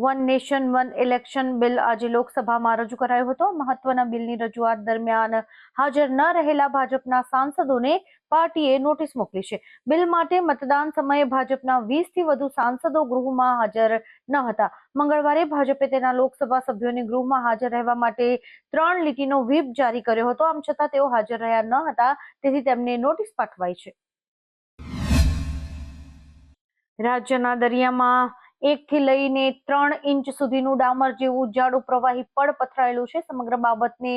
One nation, one election bill આજે લોકસભામાં રજૂ કરાયો હતો. મહત્વના બિલની રજૂઆત દરમિયાન હાજર ન રહેલા ભાજપના સાંસદોને પાર્ટીએ નોટિસ મોકલી છે. બિલ માટે મતદાન સમયે ભાજપના વીસથી વધુ સાંસદો ગૃહમાં હાજર ન હતા. મંગળવારે ભાજપે તેના લોકસભા સભ્યોને ગૃહમાં હાજર રહેવા માટે ત્રણ લીટીનો વ્હીપ જારી કર્યો હતો. આમ છતાં તેઓ હાજર રહ્યા ન હતા, તેથી તેમને નોટિસ પાઠવાઈ છે. રાજ્યના દરિયામાં એક થી લઈને ત્રણ ઇંચ સુધીનું ડામર જેવું જાડું પ્રવાહી પડ પથરાયેલું છે. સમગ્ર બાબતને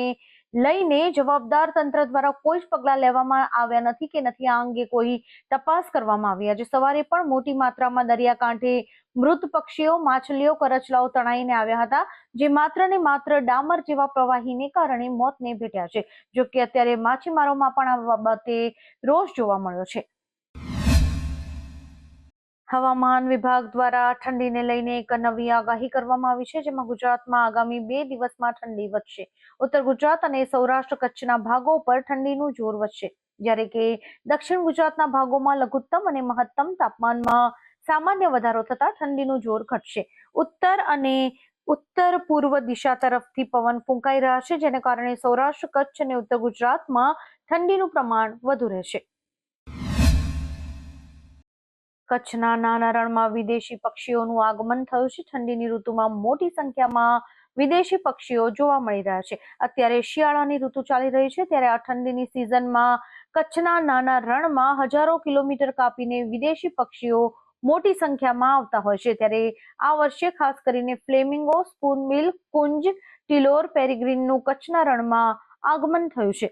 લઈને જવાબદાર તંત્ર દ્વારા કોઈ જ પગલાં લેવામાં આવ્યા નથી કે નથી આ અંગે કોઈ તપાસ કરવામાં આવી. આજે સવારે પણ મોટી માત્રામાં દરિયાકાંઠે મૃત પક્ષીઓ, માછલીઓ, કરચલાઓ તણાઈને આવ્યા હતા, જે માત્ર ને માત્ર ડામર જેવા પ્રવાહીને કારણે મોતને ભેટ્યા છે. જો કે અત્યારે માછીમારોમાં પણ આ બાબતે રોષ જોવા મળ્યો છે. હવામાન વિભાગ દ્વારા ઠંડીને લઈને એક નવી આગાહી કરવામાં આવી છે, જેમાં ગુજરાતમાં આગામી બે દિવસમાં ઠંડી વધશે. ઉત્તર ગુજરાત અને સૌરાષ્ટ્ર કચ્છના ભાગો પર ઠંડીનું જોર વધશે, જ્યારે કે દક્ષિણ ગુજરાતના ભાગોમાં લઘુત્તમ અને મહત્તમ તાપમાનમાં સામાન્ય વધારો થતા ઠંડીનું જોર ઘટશે. ઉત્તર અને ઉત્તર પૂર્વ દિશા તરફથી પવન ફૂંકાઈ રહ્યા છે, જેને કારણે સૌરાષ્ટ્ર, કચ્છ અને ઉત્તર ગુજરાતમાં ઠંડીનું પ્રમાણ વધુ રહેશે. કચ્છના નાના રણમાં વિદેશી પક્ષીઓનું આગમન થયું છે. ઠંડીની ઋતુમાં મોટી સંખ્યામાં વિદેશી પક્ષીઓ જોવા મળી રહ્યા છે. અત્યારે શિયાળાની ઋતુ ચાલી રહી છે. ત્યારે આ ઠંડીની સિઝનમાં કચ્છના નાના રણમાં હજારો કિલોમીટર કાપીને વિદેશી પક્ષીઓ મોટી સંખ્યામાં આવતા હોય છે. ત્યારે આ વર્ષે ખાસ કરીને ફ્લેમિંગો સ્પૂનબિલ કુંજ, ટિલોર, પેરીગ્રીનનું કચ્છના રણમાં આગમન થયું છે.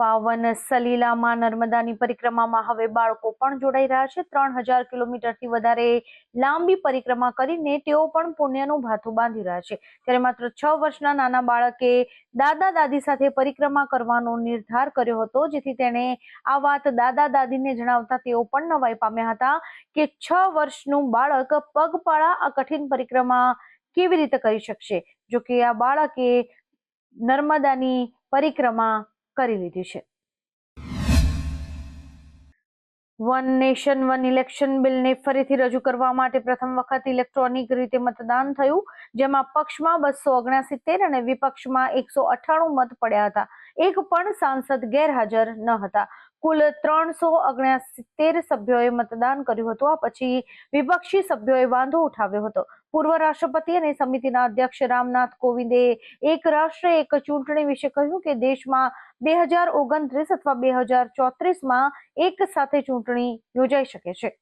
પાવન સલીલામાં નર્મદાની પરિક્રમામાં હવે બાળકો પણ જોડાઈ રહ્યા છે. ત્રણ હજાર કિલોમીટરથી વધારે લાંબી પરિક્રમા કરીને તેઓ પણ પુણ્યનું ભાથું બાંધી રહ્યા છે. ત્યારે માત્ર છ વર્ષના નાના બાળકે દાદા દાદી સાથે પરિક્રમા કરવાનો નિર્ધાર કર્યો હતો, જેથી તેણે આ વાત દાદા દાદીને જણાવતા તેઓ પણ નવાઈ પામ્યા હતા કે છ વર્ષનું બાળક પગપાળા આ કઠિન પરિક્રમા કેવી રીતે કરી શકશે? જો કે આ બાળકે નર્મદાની પરિક્રમા કરી લીધી છે. વન નેશન વન ઇલેક્શન બિલને ફરીથી રજૂ કરવા માટે પ્રથમ વખત ઇલેક્ટ્રોનિક રીતે મતદાન થયું, જેમાં પક્ષમાં બસો ઓગણસિત્તેર અને વિપક્ષમાં એકસો અઠ્ઠાણું મત પડ્યા હતા. એક પણ સાંસદ ગેરહાજર ન હતા. કુલ ત્રણસો ઓગણસિત્તેર સભ્યોએ મતદાન કર્યું હતું. આ પછી વિપક્ષી સભ્યોએ વાંધો ઉઠાવ્યો હતો. પૂર્વ રાષ્ટ્રપતિ અને સમિતિના અધ્યક્ષ રામનાથ કોવિંદે એક રાષ્ટ્ર, એક ચૂંટણી વિશે કહ્યું કે દેશમાં બે હજાર ઓગણત્રીસ અથવા બે હજાર ચોત્રીસમાં એક સાથે ચૂંટણી યોજાઈ શકે છે.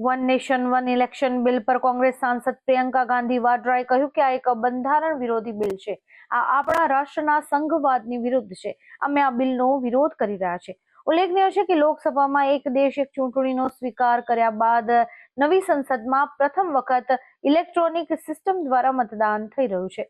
One nation, one election bill પર કોંગ્રેસ સાંસદ પ્રિયંકા ગાંધી વાડ્રાએ કહ્યું કે આ એક બંધારણ વિરોધી બિલ છે. આ આપણા રાષ્ટ્રના સંઘવાદની વિરુદ્ધ છે. અમે આ બિલનો વિરોધ કરી રહ્યા છે. ઉલ્લેખનીય છે કે લોકસભામાં એક દેશ એક ચૂંટણીનો સ્વીકાર કર્યા બાદ નવી સંસદમાં પ્રથમ વખત ઇલેક્ટ્રોનિક સિસ્ટમ દ્વારા મતદાન થઈ રહ્યું છે.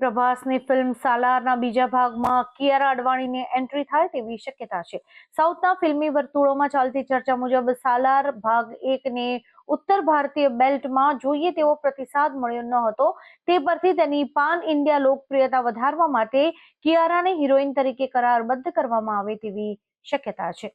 પ્રભાસની ફિલ્મ સાલારના બીજા ભાગમાં કિયારા અડવાણીને એન્ટ્રી થાય તેવી શક્યતા છે. સાઉથના ફિલ્મી વર્તુળોમાં ચાલતી ચર્ચા મુજબ સાલાર ભાગ એકને ઉત્તર ભારતીય બેલ્ટમાં જોઈએ તેવો પ્રતિસાદ મળ્યો ન હતો. તે પરથી તેની પાન ઇન્ડિયા લોકપ્રિયતા વધારવા માટે કિયારાને હિરોઈન તરીકે કરારબદ્ધ કરવામાં આવે તેવી શક્યતા છે.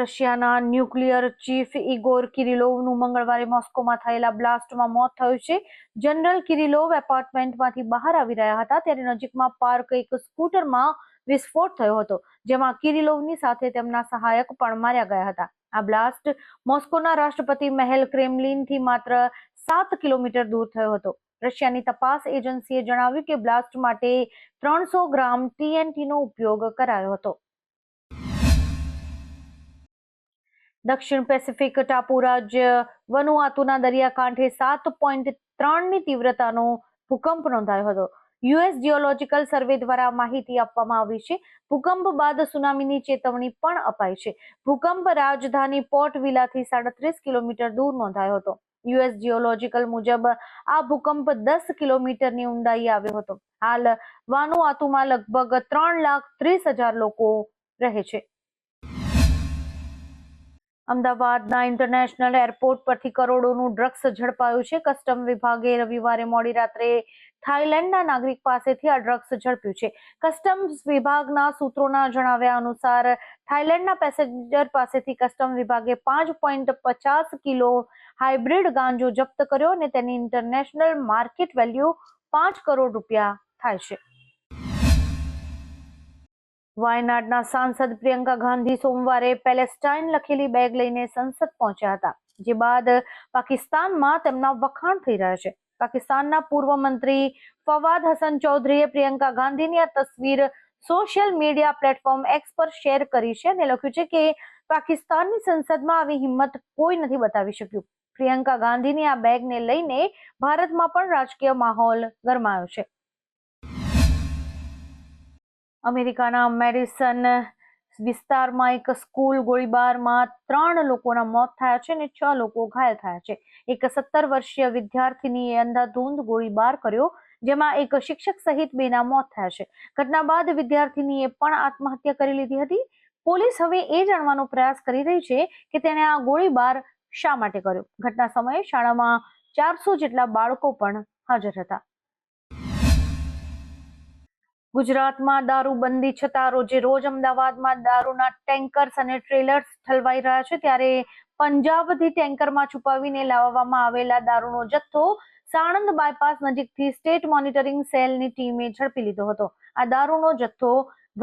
રશિયાના ન્યુક્લિયર ચીફ ઇગોર કિરિલોવનું મંગળવારે મોસ્કોમાં થયેલા બ્લાસ્ટમાં મોત થયું છે. જનરલ કિરિલોવ એપાર્ટમેન્ટમાંથી બહાર આવી રહ્યા હતા ત્યારે નજીકમાં પાર્ક એક સ્કૂટરમાં વિસ્ફોટ થયો હતો, જેમાં કિરિલોવની સાથે તેમના સહાયક પણ માર્યા ગયા હતા. આ બ્લાસ્ટ મોસ્કોના રાષ્ટ્રપતિ મહેલ ક્રેમલિનથી માત્ર સાત કિલોમીટર દૂર થયો હતો. રશિયાની તપાસ એજન્સીએ જણાવ્યું કે બ્લાસ્ટ માટે ત્રણસો ગ્રામ ટીએનટીનો ઉપયોગ કરાયો હતો. દક્ષિણ પેસિફિક ટાપુ રાજ્ય વનુઆતુના દરિયાકાંઠે સાત પોઈન્ટ ત્રણની તીવ્રતાનો ભૂકંપ નોંધાયો હતો. યુએસ જીઓલોજીકલ સર્વે દ્વારા માહિતી આપવામાં આવી છે. ભૂકંપ બાદ સુનામીની ચેતવણી પણ અપાઈ છે. ભૂકંપ રાજધાની પોર્ટ વિલાથી સાડત્રીસ કિલોમીટર દૂર નોંધાયો હતો. યુએસ જીઓલોજીકલ મુજબ આ ભૂકંપ દસ કિલોમીટરની ઊંડાઈ આવ્યો હતો. હાલ વાનુઆતુમાં લગભગ ત્રણ લાખ ત્રીસ હજાર લોકો રહે છે. અમદાવાદના ઇન્ટરનેશનલ એરપોર્ટ પરથી કરોડોનું ડ્રગ્સ ઝડપાયું છે. કસ્ટમ વિભાગે રવિવારે મોડી રાત્રે થાઈલેન્ડના નાગરિક પાસેથી આ ડ્રગ્સ ઝડપ્યું છે. કસ્ટમ્સ વિભાગના સૂત્રોના જણાવ્યા અનુસાર થાઇલેન્ડના પેસેન્જર પાસેથી કસ્ટમ વિભાગે પાંચ પોઈન્ટ પચાસ કિલો હાઇબ્રિડ ગાંજો જપ્ત કર્યો અને તેની ઇન્ટરનેશનલ માર્કેટ વેલ્યુ પાંચ કરોડ રૂપિયા થાય છે. વાયનાડના સાંસદ પ્રિયંકા ગાંધી સોમવારે પેલેસ્ટાઇન લખેલી બેગ લઈને સંસદ પહોંચ્યા હતા, જે બાદ પાકિસ્તાનમાં તેમના વખાણ થઈ રહ્યા છે. પાકિસ્તાનના પૂર્વ મંત્રી ફવાદ હસન ચૌધરીએ પ્રિયંકા ગાંધીની આ તસવીર સોશિયલ મીડિયા પ્લેટફોર્મ એક્સ પર શેર કરી છે અને લખ્યું છે કે પાકિસ્તાનની સંસદમાં આવી હિંમત કોઈ નથી બતાવી શક્યું. પ્રિયંકા ગાંધીની આ બેગને લઈને ભારતમાં પણ રાજકીય માહોલ ગરમાયો છે. અમેરિકાના મેડિસન વિસ્તારમાં એક સ્કૂલ ગોળીબારમાં ત્રણ લોકોના મોત થયા છે અને છ લોકો ઘાયલ થયા છે. એક સત્તર વર્ષીય વિદ્યાર્થીનીએ અંધાધૂંધ ગોળીબાર કર્યો, જેમાં એક શિક્ષક સહિત બેના મોત થયા છે. ઘટના બાદ વિદ્યાર્થીનીએ પણ આત્મહત્યા કરી લીધી હતી. પોલીસ હવે એ જાણવાનો પ્રયાસ કરી રહી છે કે તેણે આ ગોળીબાર શા માટે કર્યો? ઘટના સમયે શાળામાં ચારસો જેટલા બાળકો પણ હાજર હતા. ગુજરાતમાં દારૂબંધી છતાં રોજે રોજ અમદાવાદમાં દારૂના ટેન્કર્સ અને ટ્રેલર્સ ઠલવાઈ રહ્યા છે. ત્યારે પંજાબથી ટેન્કરમાં છુપાવીને લાવવામાં આવેલા દારૂનો જથ્થો સાણંદ બાયપાસ નજીકથી સ્ટેટ મોનિટરિંગ સેલની ટીમે ઝડપી લીધો હતો. આ દારૂનો જથ્થો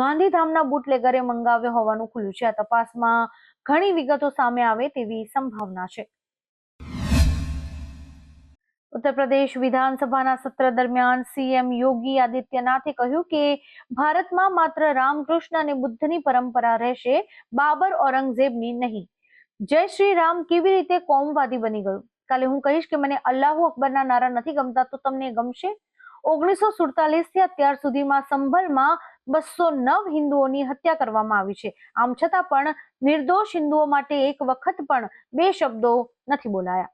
ગાંધીધામના બુટલેગરે મંગાવ્યો હોવાનું ખુલ્યું છે. આ તપાસમાં ઘણી વિગતો સામે આવે તેવી સંભાવના છે. ઉત્તર પ્રદેશ વિધાનસભાના સત્ર દરમિયાન સીએમ યોગી આદિત્યનાથે કહ્યું કે ભારતમાં માત્ર રામકૃષ્ણ અને બુદ્ધની પરંપરા રહેશે, બાબર ઔરંગઝેબની નહીં. જય શ્રી રામ કેવી રીતે કોમવાદી બની ગયું? કાલે હું કહીશ કે મને અલ્લાહુ અકબરના નારા નથી ગમતા, તો તમને ગમશે? ઓગણીસો સુડતાલીસથી અત્યાર સુધીમાં સંભલમાં બસો નવ હિન્દુઓની હત્યા કરવામાં આવી છે. આમ છતાં પણ નિર્દોષ હિન્દુઓ માટે એક વખત પણ બે શબ્દો નથી બોલાયા.